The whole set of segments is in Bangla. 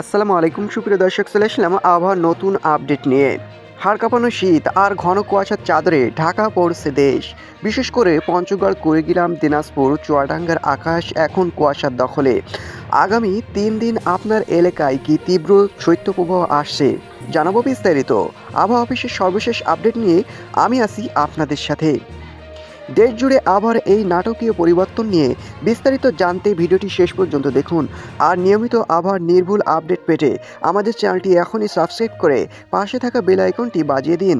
আসসালামু আলাইকুম, সুপ্রিয় দর্শক, চলে আসলাম আবহাওয়ার নতুন আপডেট নিয়ে। হাড় কাঁপানো শীত আর ঘন কুয়াশার চাদরে ঢাকা পড়ছে দেশ। বিশেষ করে পঞ্চগড়, কুড়িগ্রাম, দিনাজপুর, চুয়াডাঙ্গার আকাশ এখন কুয়াশার দখলে। আগামী তিন দিন আপনার এলাকায় কি তীব্র শৈত্যপ্রবাহ আসছে? জানাব বিস্তারিত। আবহাওয়া অফিসের সর্বশেষ আপডেট নিয়ে আমি আছি আপনাদের সাথে। দেশ জুড়ে আবার এই নাটকীয় পরিবর্তন নিয়ে বিস্তারিত জানতে ভিডিওটি শেষ পর্যন্ত দেখুন। আর নিয়মিত আবার নির্ভুল আপডেট পেতে আমাদের চ্যানেলটি এখনই সাবস্ক্রাইব করে পাশে থাকা বেল আইকনটি বাজিয়ে দিন।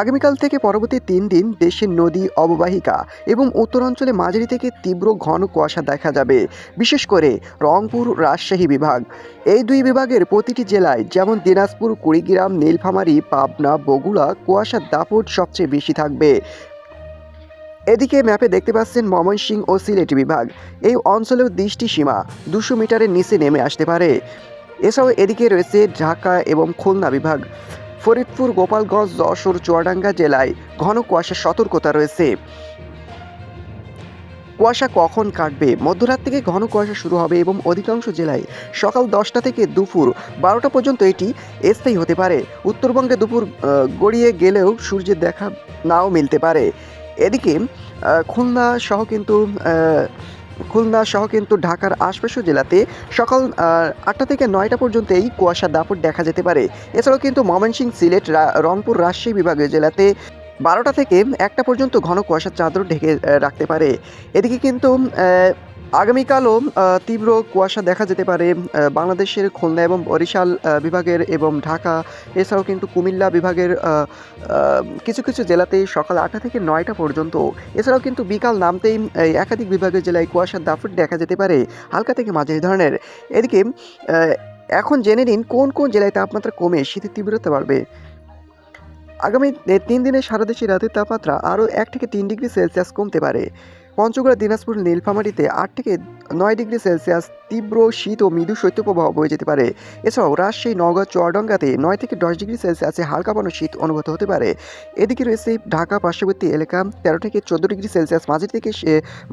আগামীকাল থেকে পরবর্তী তিন দিন দেশের নদী অববাহিকা এবং উত্তরাঞ্চলে মাঝারি থেকে তীব্র ঘন কুয়াশা দেখা যাবে, বিশেষ করে রংপুর রাজশাহী বিভাগ। এই দুই বিভাগের প্রতিটি জেলায় যেমন দিনাজপুর, কুড়িগ্রাম, নীলফামারী, পাবনা, বগুড়া কুয়াশার দাপট সবচেয়ে বেশি থাকবে। এদিকে ম্যাপে দেখতে পাচ্ছেন ময়মনসিংহ ও সিলেট বিভাগ। এই অঞ্চলেও দৃষ্টি সীমা দুশো মিটারের নিচে নেমে আসতে পারে। এছাড়াও এদিকে রয়েছে ঢাকা এবং খুলনা বিভাগ। ফরিদপুর, গোপালগঞ্জ, যশোর, চুয়াডাঙ্গা জেলায় ঘন কুয়াশার সতর্কতা রয়েছে। কুয়াশা কখন কাটবে? মধ্যরাত থেকে ঘন কুয়াশা শুরু হবে এবং অধিকাংশ জেলায় সকাল দশটা থেকে দুপুর বারোটা পর্যন্ত এটি স্থায়ী হতে পারে। উত্তরবঙ্গে দুপুর গড়িয়ে গেলেও সূর্যের দেখা নাও মিলতে পারে। এদিকে খুলনা সহ কিন্তু খুলনা সহ কিন্তু ঢাকার আশপাশের জেলাতে সকাল আটটা থেকে নয়টা পর্যন্ত এই কুয়াশা দাপট দেখা যেতে পারে। এছাড়াও কিন্তু ময়মনসিং সিলেট রংপুর, রাজশাহী বিভাগের জেলাতে বারোটা থেকে একটা পর্যন্ত ঘন কুয়াশার চাদর ঢেকে রাখতে পারে। এদিকে কিন্তু আগামীকালও তীব্র কুয়াশা দেখা যেতে পারে বাংলাদেশের খুলনা এবং বরিশাল বিভাগের এবং ঢাকা। এছাড়াও কিন্তু কুমিল্লা বিভাগের কিছু কিছু জেলাতেই সকাল আটটা থেকে নয়টা পর্যন্ত। এছাড়াও কিন্তু বিকাল নামতেই একাধিক বিভাগের জেলায় কুয়াশার দাপট দেখা যেতে পারে, হালকা থেকে মাঝারি ধরনের। এদিকে এখন জেনে নিন কোন কোন জেলায় তাপমাত্রা কমে শীতের তীব্রতা বাড়বে। আগামী তিন দিনে সারা দেশে রাতের তাপমাত্রা আরও এক থেকে তিন ডিগ্রি সেলসিয়াস কমতে পারে। পঞ্চগড় দিনাজপুর নীলফামারীতে আট থেকে নয় ডিগ্রি সেলসিয়াস তীব্র শীত ও মৃদু শৈত্যপ্রবাহ বয়ে যেতে পারে। এছাড়াও রাজশাহী, নওগাঁ, চুয়াডাঙ্গাতে নয় থেকে দশ ডিগ্রি সেলসিয়াসে হালকা পানো শীত অনুভূত হতে পারে। এদিকে রয়েছে ঢাকা, পার্শ্ববর্তী এলাকা, তেরো থেকে চোদ্দ ডিগ্রি সেলসিয়াস মাঝারি থেকে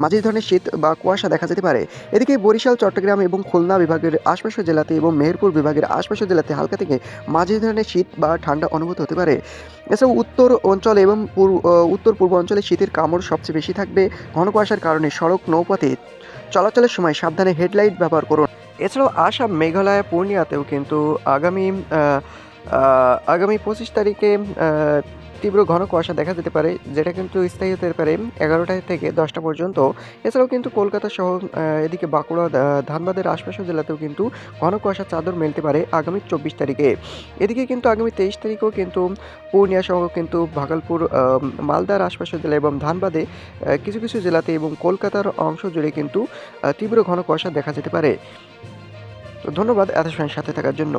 মাঝারি ধরনের শীত বা কুয়াশা দেখা যেতে পারে। এদিকে বরিশাল, চট্টগ্রাম এবং খুলনা বিভাগের আশপাশের জেলাতে এবং মেহেরপুর বিভাগের আশপাশের জেলাতে হালকা থেকে মাঝারি ধরনের শীত বা ঠান্ডা অনুভূত হতে পারে। এছাড়াও উত্তর অঞ্চল এবং উত্তর পূর্ব অঞ্চলে শীতের কামড় সবচেয়ে বেশি থাকবে ঘন কুয়াশার কারণে সড়ক নৌপথে। চলাচলের সময় সাবধানে হেডলাইট ব্যবহার করুন। এছাড়াও আসাম, মেঘালয়, পূর্ণিয়াতেও কিন্তু আগামী আগামী পঁচিশ তারিখে তীব্র ঘন কুয়াশা দেখা যেতে পারে, যেটা কিন্তু স্থায়ী হতে পারে এগারোটা থেকে দশটা পর্যন্ত। এছাড়াও কিন্তু কলকাতা সহ এদিকে বাঁকুড়া ধানবাদের আশপাশের জেলাতেও কিন্তু ঘন কুয়াশার চাদর মেলতে পারে আগামী চব্বিশ তারিখে। এদিকে কিন্তু আগামী তেইশ তারিখেও কিন্তু পূর্ণিয়া সহ কিন্তু ভাগলপুর মালদার আশপাশের জেলা এবং ধানবাদে কিছু কিছু জেলাতে এবং কলকাতার অংশ জুড়ে কিন্তু তীব্র ঘন কুয়াশা দেখা যেতে পারে। ধন্যবাদ এত সময় সাথে থাকার জন্য।